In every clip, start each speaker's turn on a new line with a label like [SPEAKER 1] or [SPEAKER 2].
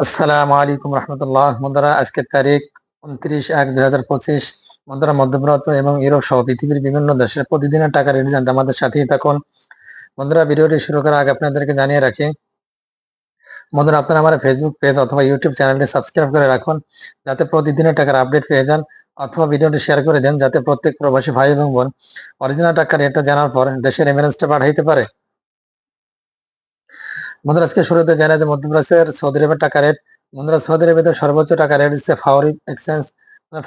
[SPEAKER 1] আসসালামু আলাইকুম রহমতুল্লাহ। আজকের তারিখ উনত্রিশ এক দুই হাজার পঁচিশ। বন্ধুরা, মধ্যপ্রাচ্য এবং ইউরোপ সহ পৃথিবীর বিভিন্ন দেশের প্রতিদিনের টাকা রেট জানতে আমাদের সাথেই থাকুন। বন্ধুরা, ভিডিওটি শুরু করার আগে আপনাদেরকে জানিয়ে রাখি, বন্ধুরা, আপনারা আমার ফেসবুক পেজ অথবা ইউটিউব চ্যানেলটি সাবস্ক্রাইব করে রাখুন, যাতে প্রতিদিনের টাকার আপডেট পেয়ে যান অথবা ভিডিওটি শেয়ার করে দেন, যাতে প্রত্যেক প্রবাসী ভাই এবং বোন অরিজিনাল টাকার রেটটা জানার পর দেশের এমারেন্সটা পাঠাইতে পারে। বন্ধুরা আজকে শুরুতে জানা যায় মধ্যপ্রাচ্যের সৌদি আরবের টাকা রেট বন্ধুরা সৌদি আরবের সর্বোচ্চ টাকা রেট হচ্ছে ফাওরি এক্সচেঞ্জ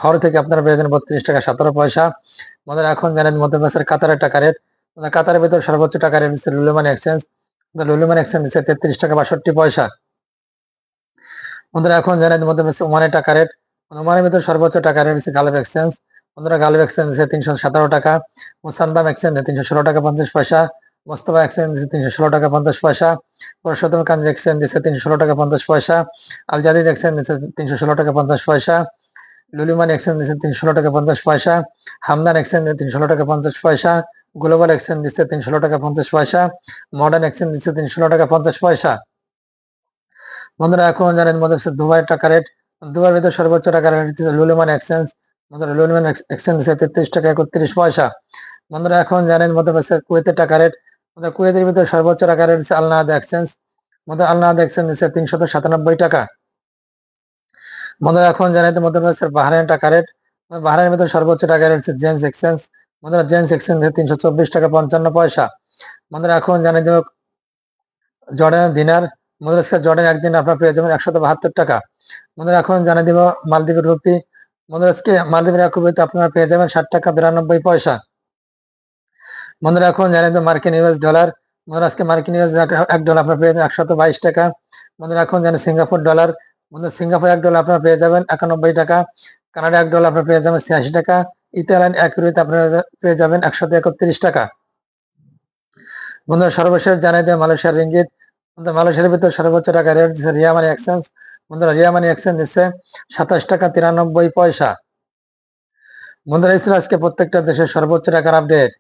[SPEAKER 1] ফাওরি থেকে আপনারা পেয়ে যান বত্রিশ টাকা সতেরো পয়সা। বন্ধুরা এখন জানেন মধ্যপ্রাচ্যের কাতারের টাকা রেট কাতারের ভেতর সর্বোচ্চ টাকা রেট হচ্ছে লুলুমান এক্সচেঞ্জ লুলুমান এক্সচেঞ্জ হচ্ছে তেত্রিশ টাকা বাষট্টি পয়সা। বন্ধুরা এখন জানেন মধ্যপ্রাচ্য ওমানের টাকা রেট ওমানের ভেতর সর্বোচ্চ টাকা রেট হচ্ছে গালব এক্সচেঞ্জ বন্ধুরা গালব এক্সচেঞ্জ হচ্ছে তিনশো সতেরো টাকা। মুসান্দাম এক্সচেঞ্জ তিনশো ষোলো টাকা পঞ্চাশ পয়সা। মোস্তফা এক্সচেঞ্জ দিচ্ছে তিনশো ষোলো টাকা পঞ্চাশ পয়সা পুরুষোত্তম কান্দ এক্সচেঞ্জ দিচ্ছে তিনশো ষোলো টাকা পঞ্চাশ পয়সা আল জাদিদ এক্সচেঞ্জ দিচ্ছে তিনশো ষোলো টাকা পঞ্চাশ পয়সা, লুলিমান এক্সচেঞ্জ দিচ্ছে তিনশো ষোলো টাকা পঞ্চাশ পয়সা, হামদান এক্সচেঞ্জ তিনশো ষোলো টাকা পঞ্চাশ পয়সা, গ্লোবাল এক্সচেঞ্জ দিচ্ছে তিনশো ষোলো টাকা পঞ্চাশ পয়সা, মডার্ন এক্সচেঞ্জ দিচ্ছে তিনশো ষোলো টাকা পঞ্চাশ পয়সা। বন্ধুরা, এখন জানেন মধ্যে হচ্ছে দুবাইয়ের টাকা রেট। দুবাইয়ের ভিতরে সর্বোচ্চ টাকা রেট দিচ্ছে লুলিমান এক্সচেঞ্জ। বন্ধুরা, লুলিমান এক্সচেঞ্জ দিচ্ছে তেত্রিশ টাকা একত্রিশ পয়সা। বন্ধুরা, এখন জানেন মধ্যে হচ্ছে কুয়েতের টাকা রেট। আমাদের কুয়েতের ভিতরে সর্বোচ্চ টাকা রেট হচ্ছে আলনাদ এক্সচেঞ্জ। আমাদের আলনাদ এক্সচেঞ্জ হচ্ছে তিনশত সাতানব্বই টাকা। বন্ধুরা এখন জানাইতে মধ্যে হচ্ছে বাহারেন টাকা রেট বাহারের ভিতরে সর্বোচ্চ টাকা রেট হচ্ছে জেন্স এক্সচেঞ্জ। বন্ধুরা জেন্স এক্সচেঞ্জ তিনশো চব্বিশ টাকা পঞ্চান্ন পয়সা। বন্ধুরা এখন জানিয়ে দেব জর্ডানের দিনার। বন্ধুরা জর্ডান একদিন আপনার পেয়ে যাবেন একশত বাহাত্তর টাকা। বন্ধুরা এখন জানিয়ে দেব মালদ্বীপের রুপি। আজকে মালদ্বীপের এক রুপিতে আপনারা পেয়ে যাবেন ষাট টাকা বিরানব্বই পয়সা। বন্ধুরা, এখন জানেন তো মার্কিন ইউএস ডলার। বন্ধুরা, আজকে মার্কিন ইউএস এক ডলার আপনার পেয়ে যাবেন, একশত বাইশ টাকা। বন্ধুরা, এখন জানেন সিঙ্গাপুর ডলার। বন্ধুরা, সিঙ্গাপুর এক ডলার আপনার পেয়ে যাবেন, একানব্বই টাকা। কানাডা এক ডলার আপনার পেয়ে যাবেন, ছিয়াশি টাকা। ইতালিয়ান এক রুপিতে আপনারা পেয়ে যাবেন, একশত একত্রিশ টাকা। বন্ধুরা, সর্বশেষ জানাই দেয় মালয়েশিয়ার রিঙ্গিত। বন্ধুরা, মালয়েশিয়ার ভিতরে সর্বোচ্চ টাকা রেট দিচ্ছে রিয়ামানি এক্সচেঞ্জ। বন্ধুরা রিয়ামানি এক্সচেঞ্জ দিচ্ছে সাতাশ টাকা তিরানব্বই পয়সা। বন্ধুরা, এই ছিল আজকে প্রত্যেকটা দেশের সর্বোচ্চ টাকার আপডেট।